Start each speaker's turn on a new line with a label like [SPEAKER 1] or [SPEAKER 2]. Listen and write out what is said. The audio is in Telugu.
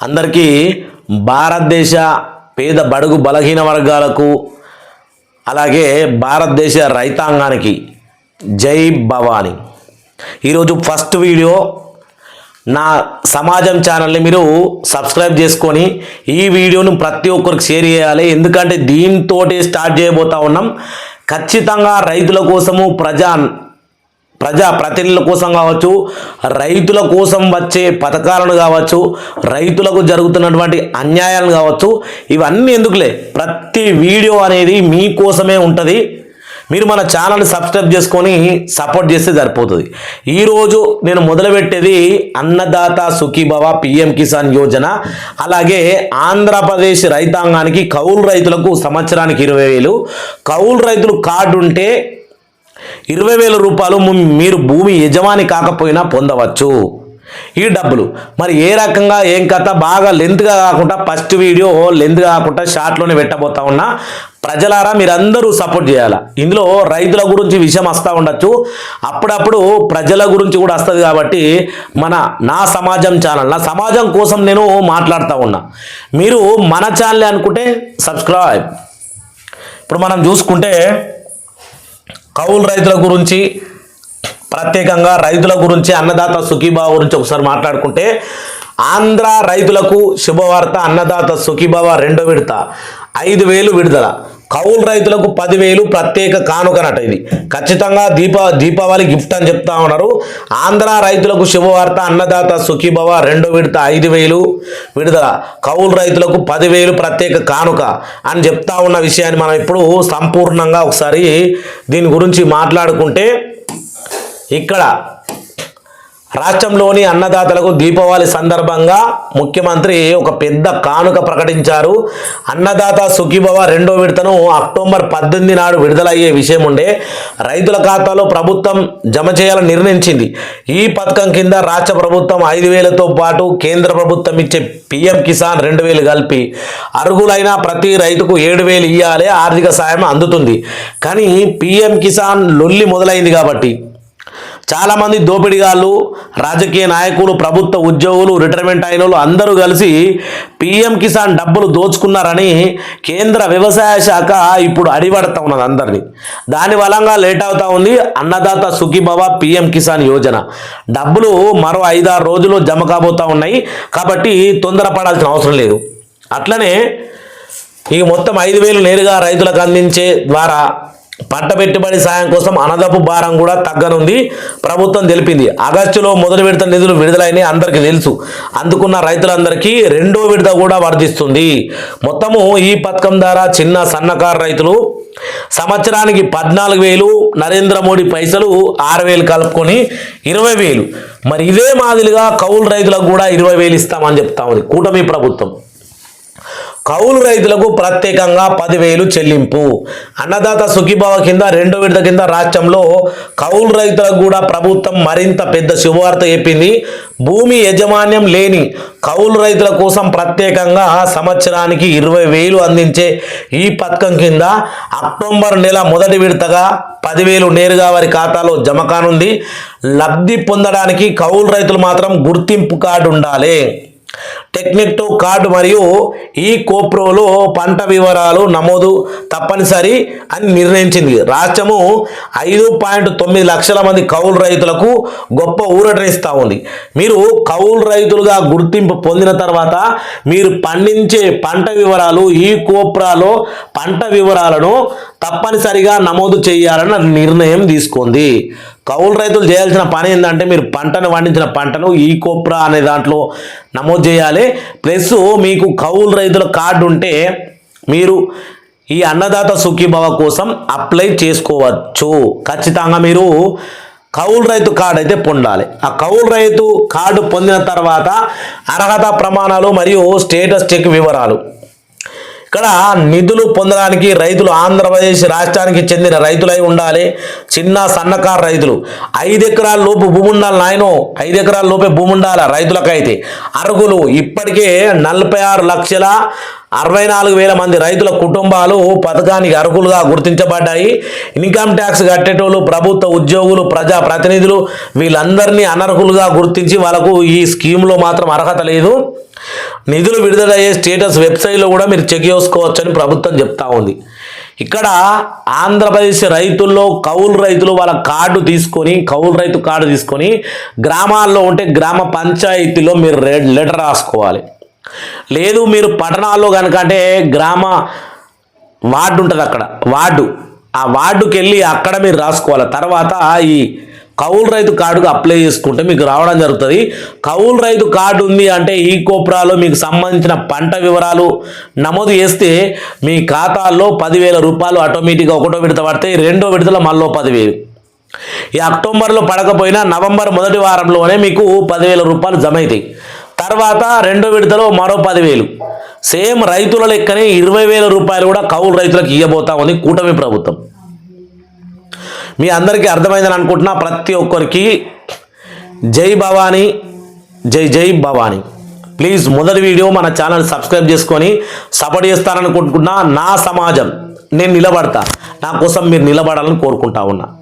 [SPEAKER 1] అందరికీ భారతదేశ పేద బడుగు బలహీన వర్గాలకు అలాగే భారతదేశ రైతాంగానికి జై భవాని. ఈరోజు ఫస్ట్ వీడియో. నా సమాజం ఛానల్ని మీరు సబ్స్క్రైబ్ చేసుకొని ఈ వీడియోను ప్రతి ఒక్కరికి షేర్ చేయాలి. ఎందుకంటే దీంతో స్టార్ట్ చేయబోతా ఉన్నాం. ఖచ్చితంగా రైతుల కోసము ప్రజా ప్రజా ప్రతినిధుల కోసం కావచ్చు రైతుల కోసం వచ్చే పథకాలను కావచ్చు రైతులకు జరుగుతున్నటువంటి అన్యాయాలు కావచ్చు ఇవన్నీ ఎందుకులే? ప్రతి వీడియో అనేది మీకోసమే ఉంటుంది. మీరు మన ఛానల్ సబ్స్క్రైబ్ చేసుకొని సపోర్ట్ చేస్తే సరిపోతుంది. ఈరోజు నేను మొదలుపెట్టేది అన్నదాత సుఖీభవ పిఎం కిసాన్ యోజన అలాగే ఆంధ్రప్రదేశ్ రైతాంగానికి కౌలు రైతులకు సంవత్సరానికి ఇరవై వేలు. కౌలు రైతులు కార్డు ఉంటే ఇరవై వేల రూపాయలు మీరు భూమి యజమాని కాకపోయినా పొందవచ్చు. ఈ డబ్బులు. మరి ఏ రకంగా ఏం కథ బాగా లెంత్గా కాకుండా ఫస్ట్ వీడియో లెంత్గా కాకుండా షార్ట్లోనే పెట్టబోతా ఉన్నా ప్రజలారా మీరందరూ సపోర్ట్ చేయాలి. ఇందులో రైతుల గురించి విషయం వస్తూ ఉండొచ్చు. అప్పుడప్పుడు ప్రజల గురించి కూడా వస్తుంది కాబట్టి మన నా సమాజం ఛానల్ నా సమాజం కోసం నేను మాట్లాడుతూ ఉన్నా. మీరు మన ఛానల్ అనుకుంటే సబ్స్క్రైబ్. ఇప్పుడు మనం చూసుకుంటే కౌలు రైతుల గురించి ప్రత్యేకంగా రైతుల గురించి అన్నదాత సుఖీభావ గురించి ఒకసారి మాట్లాడుకుంటే ఆంధ్ర రైతులకు శుభవార్త అన్నదాత సుఖీభావ రెండో విడత ఐదు వేలు విడుదల. కౌలు రైతులకు పదివేలు ప్రత్యేక కానుకనట ఇది. ఖచ్చితంగా దీప దీపావళి గిఫ్ట్ అని చెప్తా ఉన్నారు. ఆంధ్ర రైతులకు శుభవార్త అన్నదాత సుఖీభవ రెండో విడత ఐదు వేలు విడుదల కౌలు రైతులకు పదివేలు ప్రత్యేక కానుక అని చెప్తా ఉన్న విషయాన్ని మనం ఇప్పుడు సంపూర్ణంగా ఒకసారి దీని గురించి మాట్లాడుకుంటే ఇక్కడ రాష్ట్రంలోని అన్నదాతలకు దీపావళి సందర్భంగా ముఖ్యమంత్రి ఒక పెద్ద కానుక ప్రకటించారు. అన్నదాత సుఖీభవ రెండో విడతను అక్టోబర్ పద్దెనిమిది నాడు విడుదలయ్యే విషయం ఉండే రైతుల ఖాతాలో ప్రభుత్వం జమ చేయాలని నిర్ణయించింది. ఈ పథకం కింద రాష్ట్ర ప్రభుత్వం ఐదు వేలతో పాటు కేంద్ర ప్రభుత్వం ఇచ్చే పిఎం కిసాన్ రెండు వేలు కలిపి అర్హులైన ప్రతి రైతుకు ఏడు వేలు ఇవ్వాలి ఆర్థిక సాయం అందుతుంది. కానీ పిఎం కిసాన్ లొల్లి మొదలైంది కాబట్టి చాలామంది దోపిడిగాళ్ళు రాజకీయ నాయకులు ప్రభుత్వ ఉద్యోగులు రిటైర్మెంట్ అయిన అందరూ కలిసి పిఎం కిసాన్ డబ్బులు దోచుకున్నారని కేంద్ర వ్యవసాయ శాఖ ఇప్పుడు అడిపడతా ఉన్నది అందరినీ. దాని బలంగా లేట్ అవుతా ఉంది అన్నదాత సుఖీభవ పిఎం కిసాన్ యోజన. డబ్బులు మరో ఐదారు రోజులు జమ కాబోతూ ఉన్నాయి. కాబట్టి తొందరపడాల్సిన అవసరం లేదు. అట్లనే ఈ మొత్తం ఐదు వేలు నేరుగా రైతులకు అందించే ద్వారా పంట పెట్టుబడి సాయం కోసం అనదపు భారం కూడా తగ్గనుంది. ప్రభుత్వం తెలిపింది. ఆగస్టులో మొదటి విడత నిధులు విడుదలైనవి అందరికీ తెలుసు. అందుకున్న రైతులందరికీ రెండో విడత కూడా వర్ధిస్తుంది మొత్తము ఈ పథకం ద్వారా చిన్న సన్నకారు రైతులు సంవత్సరానికి పద్నాలుగు వేలు నరేంద్ర మోడీ పైసలు ఆరు వేలు కలుపుకొని ఇరవై వేలు. మరి ఇదే మాదిరిగా కౌలు రైతులకు కూడా ఇరవై వేలు ఇస్తామని చెప్తా ఉంది కూటమి ప్రభుత్వం. కౌలు రైతులకు ప్రత్యేకంగా పదివేలు చెల్లింపు. అన్నదాత సుఖీభావ కింద రెండో విడత కింద రాష్ట్రంలో కౌలు రైతులకు కూడా ప్రభుత్వం మరింత పెద్ద శుభవార్త చెప్పింది. భూమి యజమాన్యం లేని కౌలు రైతుల కోసం ప్రత్యేకంగా సంవత్సరానికి ఇరవై వేలు అందించే ఈ పథకం కింద అక్టోబర్ నెల మొదటి విడతగా పదివేలు నేరుగా వారి ఖాతాలో జమ కానుంది. లబ్ధి పొందడానికి కౌలు రైతులు మాత్రం గుర్తింపు కార్డు ఉండాలి. టెక్నిక్ కార్డ్ మరియు ఈ కోప్రోలో పంట వివరాలు నమోదు తప్పనిసరి అని నిర్ణయించింది. రాష్ట్రము ఐదు పాయింట్ తొమ్మిది లక్షల మంది కౌలు రైతులకు గొప్ప ఊరటనిస్తూ ఉంది. మీరు కౌలు రైతులుగా గుర్తింపు పొందిన తర్వాత మీరు పండించే పంట వివరాలు ఈ కోప్రాలో పంట వివరాలను తప్పనిసరిగా నమోదు చేయాలన్న నిర్ణయం తీసుకుంది. కౌలు రైతులు చేయాల్సిన పని ఏంటంటే మీరు పంటను పండించిన పంటను ఈ కోప్రా అనే దాంట్లో నమోదు చేయాలి. ప్లస్ మీకు కౌలు రైతుల కార్డు ఉంటే మీరు ఈ అన్నదాత సుఖీభవ కోసం అప్లై చేసుకోవచ్చు. ఖచ్చితంగా మీరు కౌలు రైతు కార్డు అయితే పొందాలి. ఆ కౌలు రైతు కార్డు పొందిన తర్వాత అర్హత ప్రమాణాలు మరియు స్టేటస్ చెక్ వివరాలు. ఇక్కడ నిధులు పొందడానికి రైతులు ఆంధ్రప్రదేశ్ రాష్ట్రానికి చెందిన రైతులై ఉండాలి. చిన్న సన్నకారు రైతులు. ఐదు ఎకరాల లోపు భూమి ఉండాలి నాయనో. ఐదు ఎకరాల లోపే భూమి ఉండాలి రైతులకైతే. అర్హులు ఇప్పటికే నలభై ఆరు లక్షల అరవై నాలుగు వేల మంది రైతుల కుటుంబాలు పథకానికి అర్హులుగా గుర్తించబడ్డాయి. ఇన్కమ్ ట్యాక్స్ కట్టేటోళ్ళు ప్రభుత్వ ఉద్యోగులు ప్రజా ప్రతినిధులు వీళ్ళందరినీ అనర్హులుగా గుర్తించి వాళ్ళకు ఈ స్కీమ్లో మాత్రం అర్హత లేదు. నిధులు విడుదలయ్యే స్టేటస్ వెబ్సైట్లో కూడా మీరు చెక్ చేసుకోవచ్చని ప్రభుత్వం చెప్తా ఉంది. ఇక్కడ ఆంధ్రప్రదేశ్ రైతుల్లో కౌలు రైతులు వాళ్ళ కార్డు తీసుకొని కౌలు రైతు కార్డు తీసుకొని గ్రామాల్లో ఉంటే గ్రామ పంచాయతీలో మీరు రెడ్ లెటర్ రాసుకోవాలి. లేదు మీరు పట్టణాల్లో కనుక అంటే గ్రామ వార్డు ఉంటుంది అక్కడ వార్డు. ఆ వార్డుకి వెళ్ళి అక్కడ మీరు రాసుకోవాలి. తర్వాత ఈ కౌలు రైతు కార్డుకు అప్లై చేసుకుంటే మీకు రావడం జరుగుతుంది. కౌలు రైతు కార్డు ఉంది అంటే ఈ కోప్రాలో మీకు సంబంధించిన పంట వివరాలు నమోదు చేస్తే మీ ఖాతాల్లో పదివేల రూపాయలు ఆటోమేటిక్గా ఒకటో విడత పడితే రెండో విడతలో మళ్ళీ పదివేలు. ఈ అక్టోబర్లో పడకపోయినా నవంబర్ మొదటి వారంలోనే మీకు పదివేల రూపాయలు జమ అవుతాయి. తర్వాత రెండో విడతలో మరో పదివేలు. సేమ్ రైతుల లెక్కనే ఇరవై వేల రూపాయలు కూడా కౌలు రైతులకు ఇవ్వబోతా ఉంది కూటమి ప్రభుత్వం. మీ అందరికీ అర్థమైందని అనుకుంటున్నా. ప్రతి ఒక్కరికి జై భవానీ జై జై భవానీ. ప్లీజ్ మొదటి వీడియో మన ఛానల్ సబ్స్క్రైబ్ చేసుకొని సపోర్ట్ చేస్తారనుకుంటున్నా నా సమాజం. నేను నిలబడతా. నా కోసం మీరు నిలబడాలని కోరుకుంటా ఉన్నా.